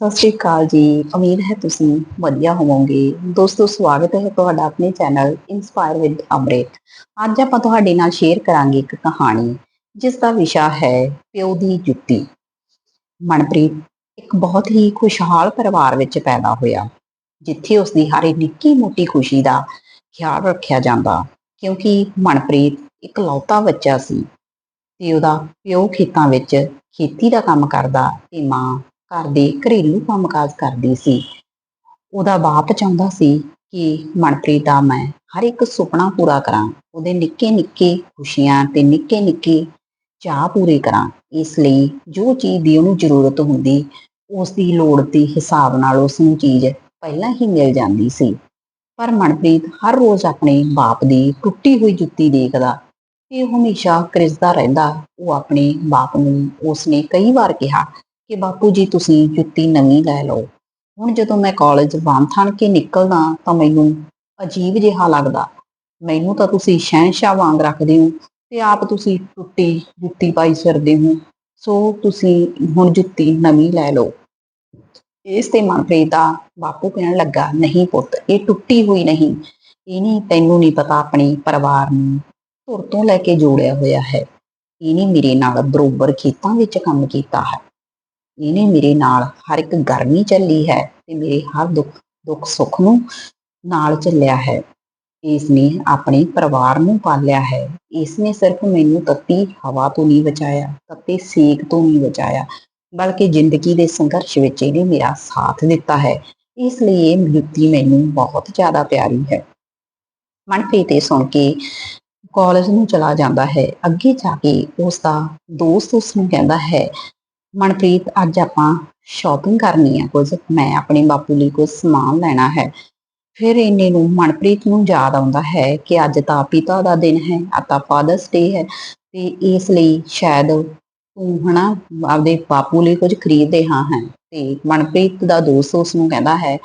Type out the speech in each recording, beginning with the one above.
ਸਤਿ ਸ਼੍ਰੀ ਅਕਾਲ ਜੀ। ਉਮੀਦ ਹੈ ਤੁਸੀਂ ਵਧੀਆ ਹੋਵੋਗੇ। ਦੋਸਤੋ, ਸਵਾਗਤ ਹੈ ਤੁਹਾਡਾ ਆਪਣੇ ਚੈਨਲ ਇਨਸਪਾਇਰ ਵਿਦ ਅਮ੍ਰਿਤ ਅੱਜ ਆਪਾਂ ਤੁਹਾਡੇ ਨਾਲ ਸ਼ੇਅਰ ਕਰਾਂਗੇ ਇੱਕ ਕਹਾਣੀ, ਜਿਸ ਦਾ ਵਿਸ਼ਾ ਹੈ ਪਿਓ ਦੀ ਜੁੱਤੀ। ਮਨਪ੍ਰੀਤ ਇੱਕ ਬਹੁਤ ਹੀ ਖੁਸ਼ਹਾਲ ਪਰਿਵਾਰ ਵਿੱਚ ਪੈਦਾ ਹੋਇਆ, ਜਿੱਥੇ ਉਸ ਦੀ ਹਰ ਨਿੱਕੀ ਮੋਟੀ ਖੁਸ਼ੀ ਦਾ ਖਿਆਲ ਰੱਖਿਆ ਜਾਂਦਾ, ਕਿਉਂਕਿ ਮਨਪ੍ਰੀਤ ਇਕਲੌਤਾ ਬੱਚਾ ਸੀ ਤੇ ਉਹਦਾ ਪਿਓ ਖੇਤਾਂ ਵਿੱਚ ਖੇਤੀ ਦਾ ਕੰਮ ਕਰਦਾ ਤੇ ਮਾਂ ਘਰ ਦੇ ਘਰੇਲੂ ਕੰਮਕਾਜ ਕਰਦੀ ਸੀ। ਉਹਦਾ ਬਾਪ ਚਾਹੁੰਦਾ ਸੀ ਕਿ ਮਨਪ੍ਰੀਤ ਦਾ ਮੈਂ ਹਰ ਇੱਕ ਸੁਪਨਾ ਪੂਰਾ ਕਰਾਂ, ਉਹਦੇ ਨਿੱਕੇ ਨਿੱਕੇ ਖੁਸ਼ੀਆਂ ਤੇ ਨਿੱਕੇ ਨਿੱਕੇ ਚਾਹ ਪੂਰੇ ਕਰਾਂ। ਇਸ ਲਈ ਜੋ ਚੀਜ਼ ਦੀ ਉਹਨੂੰ ਜ਼ਰੂਰਤ ਹੁੰਦੀ, ਉਸ ਦੀ ਲੋੜ ਦੇ ਹਿਸਾਬ ਨਾਲ ਉਸ ਨੂੰ ਚੀਜ਼ ਪਹਿਲਾਂ ਹੀ ਮਿਲ ਜਾਂਦੀ ਸੀ। ਪਰ ਮਨਪ੍ਰੀਤ ਹਰ ਰੋਜ਼ ਆਪਣੇ ਬਾਪ ਦੀ ਟੁੱਟੀ ਹੋਈ ਜੁੱਤੀ ਦੇਖਦਾ ਤੇ ਹਮੇਸ਼ਾ ਕ੍ਰਿਸਦਾ ਰਹਿੰਦਾ। ਉਹ ਆਪਣੇ ਬਾਪ ਨੂੰ ਉਸਨੇ ਕਈ ਵਾਰ ਕਿਹਾ ਕਿ ਬਾਪੂ ਜੀ, ਤੁਸੀਂ ਜੁੱਤੀ ਨਵੀਂ ਲੈ ਲਓ। ਹੁਣ ਜਦੋਂ ਮੈਂ ਕਾਲਜ ਵਾਂ ਥਣ ਕੇ ਨਿਕਲਦਾ ਤਾਂ ਮੈਨੂੰ ਅਜੀਬ ਜਿਹਾ ਲੱਗਦਾ। ਮੈਨੂੰ ਤਾਂ ਤੁਸੀਂ ਸ਼ਹਿਨशाह ਵਾਂਗ ਰੱਖਦੇ ਹੋ ਤੇ ਆਪ ਤੁਸੀਂ ਟੁੱਟੀ ਜੁੱਤੀ ਪਾਈ ਫਿਰਦੇ ਹੋ। ਸੋ ਤੁਸੀਂ ਹੁਣ ਜੁੱਤੀ ਨਵੀਂ ਲੈ ਲਓ। ਇਸ ਤੇ ਮਨਪ੍ਰੀਤ ਦਾ ਬਾਪੂ ਕਹਿਣ ਲੱਗਾ, ਨਹੀਂ ਪੁੱਤ, ਇਹ ਟੁੱਟੀ ਹੋਈ ਨਹੀਂ। ਇਹਨੇ ਤੈਨੂੰ ਨਹੀਂ ਪਤਾ ਆਪਣੇ ਪਰਿਵਾਰ ਨੂੰ ਧੁਰ ਤੋਂ ਲੈ ਕੇ ਜੋੜਿਆ ਹੋਇਆ ਹੈ। ਇਹਨੇ ਮੇਰੇ ਨਾਲ ਬਰੋਬਰ ਖੇਤਾਂ ਵਿੱਚ ਕੰਮ ਕੀਤਾ ਹੈ। ਇਹਨੇ ਮੇਰੇ ਨਾਲ ਹਰ ਇੱਕ ਗਰਮੀ ਚੱਲੀ ਹੈ ਤੇ ਮੇਰੇ ਹਰ ਦੁੱਖ ਦੁੱਖ ਸੁੱਖ ਨੂੰ ਨਾਲ ਚੱਲਿਆ ਹੈ। ਇਸ ਨੇ ਆਪਣੇ ਪਰਿਵਾਰ ਨੂੰ ਪਾਲਿਆ ਹੈ। ਇਸ ਨੇ ਸਿਰਫ ਮੈਨੂੰ ਤੱਤੀ ਹਵਾ ਤੋਂ ਨਹੀਂ ਬਚਾਇਆ, ਤੱਤੇ ਸੇਕ ਤੋਂ ਨਹੀਂ ਬਚਾਇਆ, ਬਲਕਿ ਜ਼ਿੰਦਗੀ ਦੇ ਸੰਘਰਸ਼ ਵਿੱਚ ਇਹਨੇ ਮੇਰਾ ਸਾਥ ਦਿੱਤਾ ਹੈ। ਇਸ ਲਈ ਇਹ ਜੁੱਤੀ ਮੈਨੂੰ ਬਹੁਤ ਜ਼ਿਆਦਾ ਪਿਆਰੀ ਹੈ। ਮਨਪ੍ਰੀਤ ਇਹ ਸੁਣ ਕੇ ਕਾਲਜ ਨੂੰ ਚਲਾ ਜਾਂਦਾ ਹੈ। ਅੱਗੇ ਜਾ ਕੇ ਉਸ ਦਾ ਦੋਸਤ ਉਸ ਨੂੰ ਕਹਿੰਦਾ ਹੈ ਮਨਪ੍ਰੀਤ, ਅੱਜ ਆਪਾਂ ਸ਼ਾਪਿੰਗ ਕਰਨੀ ਆ ਕੁਝ। ਮੈਂ ਆਪਣੇ ਬਾਪੂ ਲਈ ਕੁਝ ਸਮਾਨ ਲੈਣਾ ਹੈ। ਫਿਰ ਇੰਨੇ ਨੂੰ ਮਨਪ੍ਰੀਤ ਨੂੰ ਯਾਦ ਆਉਂਦਾ ਹੈ ਕਿ ਅੱਜ ਤਾਂ ਪਿਤਾ ਦਾ ਦਿਨ ਹੈ ਅਤੇ ਫਾਦਰਸ ਡੇ ਹੈ। ਤੇ ਇਸ ਲਈ ਸ਼ਾਇਦ ਤੂੰ ਹਨਾ ਆਪਦੇ ਬਾਪੂ ਲਈ ਕੁਝ ਖਰੀਦਦੇ ਹਾਂ ਹੈ। ਤੇ ਮਨਪ੍ਰੀਤ ਦਾ ਦੋਸਤ ਉਸ ਨੂੰ ਕਹਿੰਦਾ ਹੈ,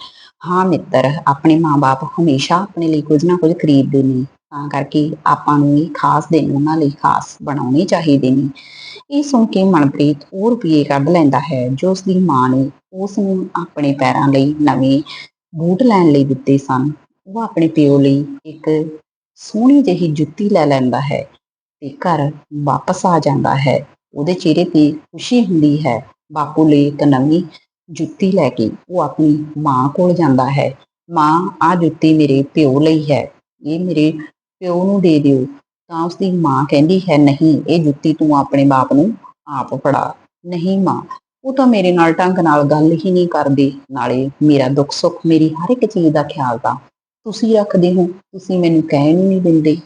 ਹਾਂ ਮਿੱਤਰ, ਆਪਣੇ ਮਾਪੇ ਹਮੇਸ਼ਾ ਆਪਣੇ ਲਈ ਕੁਝ ਨਾ ਕੁਝ ਖਰੀਦਦੇ ਨੇ। ਤਾਂ ਕਰਕੇ ਆਪਾਂ ਨੂੰ ਇਹ ਖਾਸ ਦਿਨ ਉਹਨਾਂ ਲਈ ਖਾਸ ਬਣਾਉਣੇ ਚਾਹੀਦੇ ਨੇ। ਇਹ ਸੁਣ ਕੇ ਮਨਪ੍ਰੀਤ ਹੋਰ ਰੁਪਏ ਕੱਢ ਲੈਂਦਾ ਹੈ, ਜੋ ਉਸ ਦੀ ਮਾਂ ਨੇ ਉਸ ਨੂੰ ਆਪਣੇ ਪੈਰਾਂ ਲਈ ਨਵੇਂ ਬੂਟ ਲੈਣ ਲਈ ਦਿੱਤੇ ਸਨ। ਉਹ ਆਪਣੇ ਪਿਓ ਲਈ ਇੱਕ ਸੋਹਣੀ ਜਿਹੀ ਜੁੱਤੀ ਲੈ ਲੈਂਦਾ ਹੈ ਤੇ ਘਰ ਵਾਪਸ ਆ ਜਾਂਦਾ ਹੈ। ਉਹਦੇ ਚਿਹਰੇ ਤੇ ਖੁਸ਼ੀ ਹੁੰਦੀ ਹੈ। ਬਾਪੂ ਲਈ ਇੱਕ ਨਵੀਂ ਜੁੱਤੀ ਲੈ ਕੇ ਉਹ ਆਪਣੀ ਮਾਂ ਕੋਲ ਜਾਂਦਾ ਹੈ। ਮਾਂ ਆ ਜੁੱਤੀ ਮੇਰੇ ਪਿਓ ਲਈ ਹੈ। ਇਹ ਮੇਰੇ ਪਿਓ ਨੂੰ ਦੇ ਦਿਓ। ਤਾਂ ਉਸਦੀ ਮਾਂ ਕਹਿੰਦੀ ਹੈ, ਨਹੀਂ, ਇਹ ਜੁੱਤੀ ਤੂੰ ਆਪਣੇ ਬਾਪ ਨੂੰ ਆਪ ਫੜਾ। ਨਹੀਂ ਮਾਂ ਉਹ ਤਾਂ ਮੇਰੇ ਨਾਲ ਢੰਗ ਨਾਲ ਗੱਲ ਹੀ ਨਹੀਂ ਕਰਦੀ। ਨਾਲੇ ਮੇਰਾ ਦੁੱਖ ਸੁੱਖ ਮੇਰੀ ਹਰ ਇੱਕ ਚੀਜ਼ ਦਾ ਖਿਆਲ ਤਾਂ ਤੁਸੀਂ ਰੱਖਦੇ ਹੋ। ਤੁਸੀਂ ਮੈਨੂੰ ਕਹਿਣ ਨਹੀਂ ਦਿੰਦੇ।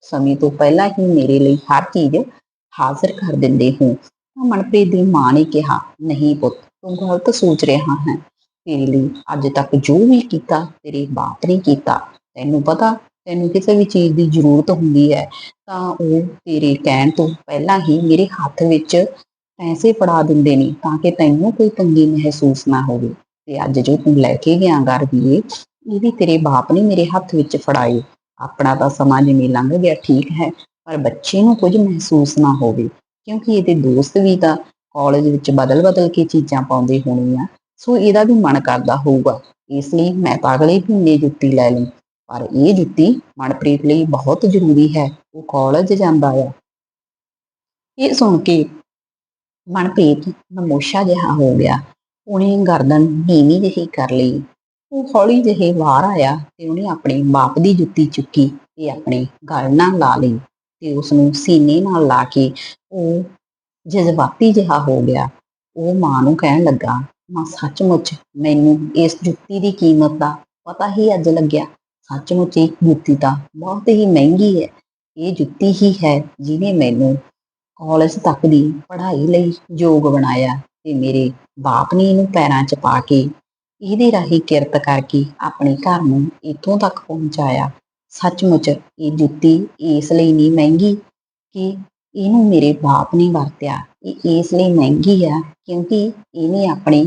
ਸਮੇਂ ਤੋਂ ਪਹਿਲਾਂ ਹੀ ਮੇਰੇ ਲਈ ਹਰ ਚੀਜ਼ ਹਾਜ਼ਰ ਕਰ ਦਿੰਦੇ ਹੋ। ਤਾਂ ਮਨਪ੍ਰੀਤ ਦੀ ਮਾਂ ਨੇ ਕਿਹਾ, ਨਹੀਂ ਪੁੱਤ, ਤੂੰ ਗਲਤ ਸੋਚ ਰਿਹਾ ਹੈ। ਤੇਰੇ ਲਈ ਅੱਜ ਤੱਕ ਜੋ ਵੀ ਕੀਤਾ, ਤੇਰੇ ਬਾਪ ਨੇ ਕੀਤਾ। ਤੈਨੂੰ ਪਤਾ ਤੈਨੂੰ ਕਿਸੇ ਵੀ ਚੀਜ਼ ਦੀ ਜ਼ਰੂਰਤ ਹੁੰਦੀ ਹੈ, ਤਾਂ ਉਹ ਤੇਰੇ ਕਹਿਣ ਤੋਂ ਪਹਿਲਾਂ ਹੀ ਮੇਰੇ ਹੱਥ ਵਿੱਚ ਪੈਸੇ ਫੜਾ ਦਿੰਦੇ ਨੇ, ਤਾਂ ਕਿ ਤੈਨੂੰ ਕੋਈ ਤੰਗੀ ਮਹਿਸੂਸ ਨਾ ਹੋਵੇ। ਤੇ ਅੱਜ ਜੋ ਤੂੰ ਲੈ ਕੇ ਗਿਆ ਘਰ ਵੀ ਇਹ ਵੀ ਤੇਰੇ ਬਾਪ ਨੇ ਮੇਰੇ ਹੱਥ ਵਿੱਚ ਫੜਾਏ। ਆਪਣਾ ਤਾਂ ਸਮਾਂ ਜਿਵੇਂ ਲੰਘ ਗਿਆ, ਠੀਕ ਹੈ, ਪਰ ਬੱਚੇ ਨੂੰ ਕੁਝ ਮਹਿਸੂਸ ਨਾ ਹੋਵੇ, ਕਿਉਂਕਿ ਇਹਦੇ ਦੋਸਤ ਵੀ ਤਾਂ ਕਾਲਜ ਵਿੱਚ ਬਦਲ-ਬਦਲ ਕੇ ਚੀਜ਼ਾਂ ਪਾਉਂਦੇ ਹੋਣੇ ਸੋ ਇਹਦਾ ਵੀ ਮਨ ਕਰਦਾ ਹੋਊਗਾ। ਇਸ ਲਈ ਮੈਂ ਤਾਂ ਅਗਲੇ ਮਹੀਨੇ ਜੁੱਤੀ ਲੈ ਲਈ। ਪਰ ਇਹ ਜੁੱਤੀ ਮਨਪ੍ਰੀਤ ਲਈ ਬਹੁਤ ਜ਼ਰੂਰੀ ਹੈ। ਉਹ ਕਾਲਜ ਜਾਂਦਾ ਆ। ਇਹ ਸੁਣ ਕੇ ਮਨਪ੍ਰੀਤ ਨਮੋਸ਼ਾ ਜਿਹਾ ਹੋ ਗਿਆ। ਉਹਨੇ ਗਰਦਨ ਨੀਵੀਂ ਜਿਹੀ ਕਰ ਲਈ। ਉਹ ਹੌਲੀ ਜਿਹੇ ਬਾਹਰ ਆਇਆ ਤੇ ਉਹਨੇ ਆਪਣੇ ਬਾਪ ਦੀ ਜੁੱਤੀ ਚੁੱਕੀ ਤੇ ਆਪਣੇ ਗਲ ਨਾਲ ਲਾ ਲਈ ਤੇ ਉਸ ਨੂੰ ਸੀਨੇ ਨਾਲ ਲਾ ਕੇ ਉਹ ਜਜ਼ਬਾਤੀ ਜਿਹਾ ਹੋ ਗਿਆ। ਉਹ ਮਾਂ ਨੂੰ ਕਹਿਣ ਲੱਗਾ, ਮਾਂ, ਸੱਚਮੁੱਚ ਮੈਨੂੰ ਇਸ ਜੁੱਤੀ ਦੀ ਕੀਮਤ ਦਾ ਪਤਾ ਹੀ ਅੱਜ ਲੱਗਿਆ। ਸੱਚਮੁੱਚ ਇਹ ਜੁੱਤੀ ਤਾਂ ਬਹੁਤ ਹੀ ਮਹਿੰਗੀ ਹੈ। ਇਹ ਜੁੱਤੀ ਹੀ ਹੈ ਜਿਹਨੇ ਮੈਨੂੰ ਕਾਲਜ ਤੱਕ ਦੀ ਪੜ੍ਹਾਈ ਲਈ ਯੋਗ ਬਣਾਇਆ ਤੇ ਮੇਰੇ ਬਾਪ ਨੇ ਇਹਨੂੰ ਪੈਰਾਂ 'ਚ ਪਾ ਕੇ ਇਹਦੇ ਰਾਹੀਂ ਕਿਰਤ ਕਰਕੇ ਆਪਣੇ ਘਰ ਨੂੰ ਇੱਥੋਂ ਤੱਕ ਪਹੁੰਚਾਇਆ। ਸੱਚਮੁੱਚ ਇਹ ਜੁੱਤੀ ਇਸ ਲਈ ਨਹੀਂ ਮਹਿੰਗੀ ਕਿ ਇਹਨੂੰ ਮੇਰੇ ਬਾਪ ਨੇ ਵਰਤਿਆ। ਇਹ ਇਸ ਲਈ ਮਹਿੰਗੀ ਆ ਕਿਉਂਕਿ ਇਹਨੇ ਆਪਣੇ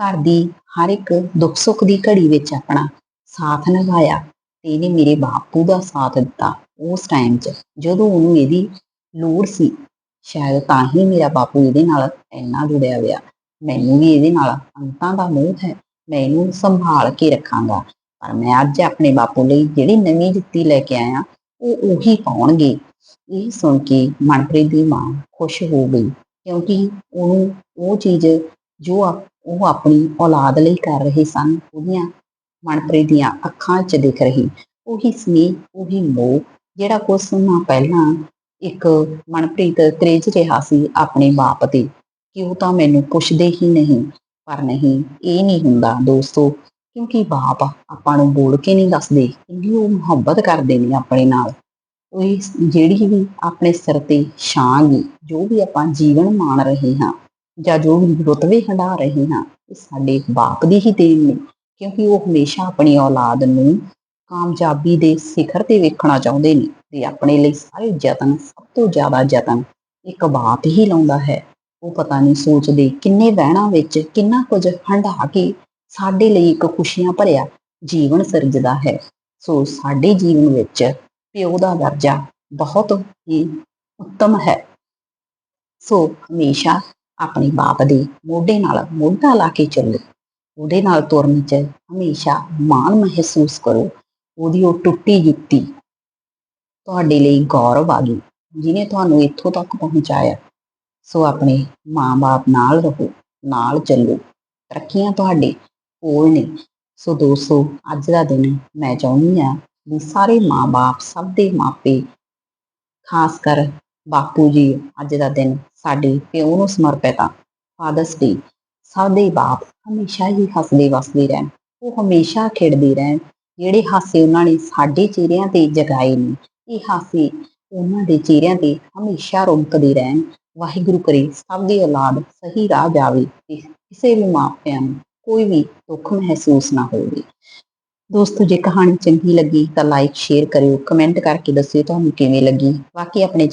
ਘਰ ਦੀ ਹਰ ਇੱਕ ਦੁੱਖ ਸੁੱਖ ਦੀ ਘੜੀ ਵਿੱਚ ਆਪਣਾ ਸਾਥ ਨਿਭਾਇਆ। ਤੇ ਇਹਨੇ ਮੇਰੇ ਬਾਪੂ ਦਾ ਸਾਥ ਦਿੱਤਾ ਉਸ ਟਾਈਮ 'ਚ। ਜਦੋਂ ਉਹਨੂੰ ਇਹਦੀ ਲੋੜ ਸੀ, ਸ਼ਾਇਦ ਤਾਂ ਹੀ ਮੇਰਾ ਬਾਪੂ ਇਹਦੇ ਨਾਲ ਇੰਨਾ ਜੁੜਿਆ ਹੋਇਆ। ਮੈਨੂੰ ਵੀ ਇਹਦੇ ਨਾਲ ਅੰਤਾਂ ਦਾ ਮੋਹ ਹੈ। ਮੈਂ ਇਹਨੂੰ ਸੰਭਾਲ ਕੇ ਰੱਖਾਂਗਾ। ਪਰ ਮੈਂ ਅੱਜ ਆਪਣੇ ਬਾਪੂ ਲਈ ਜਿਹੜੀ ਨਵੀਂ ਜੁੱਤੀ ਲੈ ਕੇ ਆਇਆ, ਉਹ ਉਹੀ ਪਾਉਣਗੇ। ਇਹ ਸੁਣ ਕੇ ਮਨਪ੍ਰੀਤ ਦੀ ਮਾਂ ਖੁਸ਼ ਹੋ ਗਈ, ਕਿਉਂਕਿ ਉਹਨੂੰ ਉਹ ਚੀਜ਼ ਜੋ ਉਹ ਆਪਣੀ ਔਲਾਦ ਲਈ ਕਰ ਰਹੇ ਸਨ, ਉਹਦੀਆਂ ਮਨਪ੍ਰੀਤ ਦੀਆਂ ਅੱਖਾਂ 'ਚ ਦਿਖ ਰਹੀ। ਉਹੀ ਸਨੇਹ, ਉਹੀ ਮੋਹ, ਜਿਹੜਾ ਕੁਝ ਸਮਾਂ ਪਹਿਲਾਂ ਇੱਕ ਮਨਪ੍ਰੀਤ ਕਰੇਜ ਰਿਹਾ ਸੀ ਆਪਣੇ ਬਾਪ ਤੇ, ਕਿ ਉਹ ਤਾਂ ਮੈਨੂੰ ਪੁੱਛਦੇ ਹੀ ਨਹੀਂ, ਪਰ ਨਹੀਂ, ਇਹ ਨਹੀਂ ਹੁੰਦਾ ਦੋਸਤੋ, ਕਿਉਂਕਿ ਬਾਪ ਆਪਾਂ ਨੂੰ ਬੋਲ ਕੇ ਨਹੀਂ ਦੱਸਦੇ, ਕਿਉਂਕਿ ਉਹ ਮੁਹੱਬਤ ਕਰਦੇ ਨੇ ਆਪਣੇ ਨਾਲ। ਉਹ ਜਿਹੜੀ ਵੀ ਆਪਣੇ ਸਿਰ ਤੇ ਛਾਂਗੀ ਜੋ ਵੀ ਆਪਾਂ ਜੀਵਨ ਮਾਣ ਰਹੇ ਹਾਂ, ਜਾਂ ਜੋ ਵੀ ਰੁਤਬੇ ਹੰਡਾ ਰਹੇ ਹਾਂ, ਇਹ ਸਾਡੇ ਬਾਪ ਦੀ ਹੀ ਦੇਣ ਨੇ। ਕਿਉਂਕਿ ਉਹ ਹਮੇਸ਼ਾ ਆਪਣੀ ਔਲਾਦ ਨੂੰ ਕਾਮਯਾਬੀ ਦੇ ਸਿਖਰ ਤੇ ਵੇਖਣਾ ਚਾਹੁੰਦੇ ਨੇ ਤੇ ਆਪਣੇ ਲਈ ਸਾਰੇ ਯਤਨ ਸਭ ਤੋਂ ਜ਼ਿਆਦਾ ਯਤਨ ਇੱਕ ਬਾਪ ਹੀ ਲਾਉਂਦਾ ਹੈ। ਉਹ ਪਤਾ ਨਹੀਂ ਸੋਚਦੇ ਕਿੰਨੇ ਵਹਿਣਾ ਵਿੱਚ ਕਿੰਨਾ ਕੁਝ ਹੰਢਾ ਕੇ ਸਾਡੇ ਲਈ ਇੱਕ ਖੁਸ਼ੀਆਂ ਭਰਿਆ ਜੀਵਨ ਸਿਰਜਦਾ ਹੈ। ਸੋ ਸਾਡੇ ਜੀਵਨ ਵਿੱਚ ਪਿਓ ਦਾ ਦਰਜਾ ਬਹੁਤ ਹੀ ਉੱਤਮ ਹੈ। ਸੋ ਹਮੇਸ਼ਾ ਆਪਣੇ ਬਾਪ ਦੇ ਮੋਢੇ ਨਾਲ ਮੋਢਾ ਲਾ ਕੇ ਚੱਲੋ। ਉਹਦੇ ਨਾਲ ਤੁਰਨ 'ਚ ਹਮੇਸ਼ਾ ਮਾਣ ਮਹਿਸੂਸ ਕਰੋ। ਉਹਦੀ ਉਹ ਟੁੱਟੀ ਜੁੱਤੀ ਤੁਹਾਡੇ ਲਈ ਗੌਰਵ ਆ ਗਈ, ਜਿਹਨੇ ਤੁਹਾਨੂੰ ਇੱਥੋਂ ਤੱਕ ਪਹੁੰਚਾਇਆ। ਸੋ ਆਪਣੇ ਮਾਂ-ਬਾਪ ਨਾਲ ਰਹੋ, ਨਾਲ ਚੱਲੋ। ਤਰੱਕੀਆਂ ਤੁਹਾਡੇ ਕੋਲ ਨੇ। ਸੋ ਦੋਸਤੋ, ਅੱਜ ਦਾ ਦਿਨ ਮੈਂ ਚਾਹੁੰਦੀ ਆ ਵੀ ਸਾਰੇ ਮਾਂ-ਬਾਪ, ਸਭ ਦੇ ਮਾਪੇ, ਖਾਸ ਕਰ ਬਾਪੂ ਜੀ, ਅੱਜ ਦਾ ਦਿਨ ਸਾਡੇ ਪਿਓ ਨੂੰ ਸਮਰਪਿਤ ਆ, ਫਾਦਰਸ ਡੇ ਸਭ ਬਾਪ ਹਮੇਸ਼ਾ ਹੀ ਹੱਸਦੇ ਵਸਦੇ ਰਹਿਣ। ਉਹ ਹਮੇਸ਼ਾ ਖੇਡਦੇ ਰਹਿਣ। ਜਿਹੜੇ ਹਾਸੇ ਉਹਨਾਂ ਨੇ ਸਾਡੇ ਚਿਹਰਿਆਂ ਤੇ ਜਗਾਏ ਨੇ, ਇਹ ਹਾਸੇ ਉਹਨਾਂ ਦੇ ਚਿਹਰਿਆਂ ਤੇ ਹਮੇਸ਼ਾ ਰੌਣਕਦੇ ਰਹਿਣ। ਵਾਹਿਗੁਰੂ ਕਰੇ ਸਭ ਦੀ ਔਲਾਦ ਸਹੀ ਰਾਹ ਜਾਵੇ ਤੇ ਕਿਸੇ ਵੀ ਮਾਪਿਆਂ ਨੂੰ ਕੋਈ ਵੀ ਦੁੱਖ ਮਹਿਸੂਸ ਨਾ ਹੋਵੇ। ਦੋਸਤੋ, ਜੇ ਕਹਾਣੀ ਚੰਗੀ ਲੱਗੀ ਤਾਂ ਲਾਈਕ ਸ਼ੇਅਰ ਕਰਿਓ ਕਮੈਂਟ ਕਰਕੇ ਦੱਸਿਓ ਤੁਹਾਨੂੰ ਕਿਵੇਂ ਲੱਗੀ। ਬਾਕੀ ਆਪਣੇ